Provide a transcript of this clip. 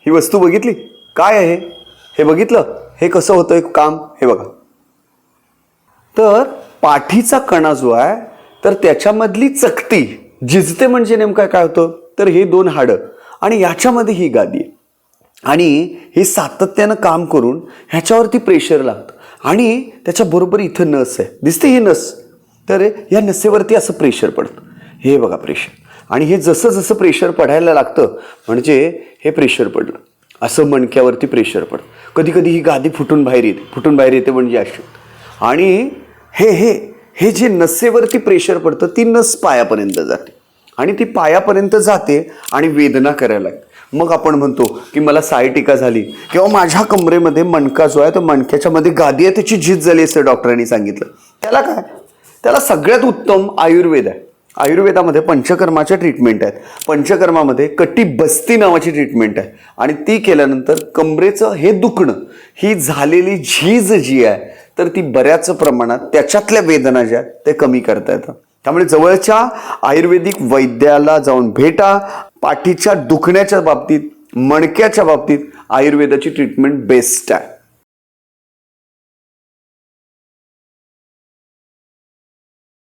ही वस्तू बघितली? काय आहे हे? बघितलं? हे कसं होतं एक काम? हे बघा. तर पाठीचा कणा जो आहे तर त्याच्यामधली चकती झिजते म्हणजे नेमकं काय होतं? तर हे दोन हाडं. आणि याच्यामध्ये ही गादी आहे. आणि हे सातत्यानं काम करून ह्याच्यावरती प्रेशर लागतं. आणि त्याच्याबरोबर इथं नस आहे. दिसते ही नस? तर या नसेवरती असं प्रेशर पडतं. हे बघा प्रेशर आणि हे जसं जसं प्रेशर पडायला लागतं म्हणजे हे प्रेशर पडलं. असं मणक्यावरती प्रेशर पडतं. कधी कधी ही गादी फुटून बाहेर येते फुटून बाहेर येते म्हणजे अशुद्ध. आणि हे हे हे जे नसेवरती प्रेशर पडतं ती नस पायापर्यंत जाते. आणि ती पायापर्यंत जाते आणि वेदना करायला लागते. मग आपण म्हणतो की मला सायटिका झाली. किंवा माझ्या कमरेमध्ये मणका जो आहे तो मणक्याच्या मध्ये गादी आहे त्याची झीज झाली असं डॉक्टरांनी सांगितलं. त्याला काय? त्याला सगळ्यात उत्तम आयुर्वेद आहे. आयुर्वेदामध्ये पंचकर्माच्या ट्रीटमेंट आहेत. पंचकर्मामध्ये कटी बस्ती नावाची ट्रीटमेंट आहे. आणि ती केल्यानंतर कमरेचं हे दुखणं ही झालेली झीज जी आहे तर ती बऱ्याच प्रमाणात त्याच्यातल्या वेदना ज्या आहेत ते कमी करता येतं त्यामुळे जवळच्या आयुर्वेदिक वैद्याला जाऊन भेटा पाठीच्या दुखण्याच्या बाबतीत मणक्याच्या बाबतीत आयुर्वेदाची ट्रीटमेंट बेस्ट आहे.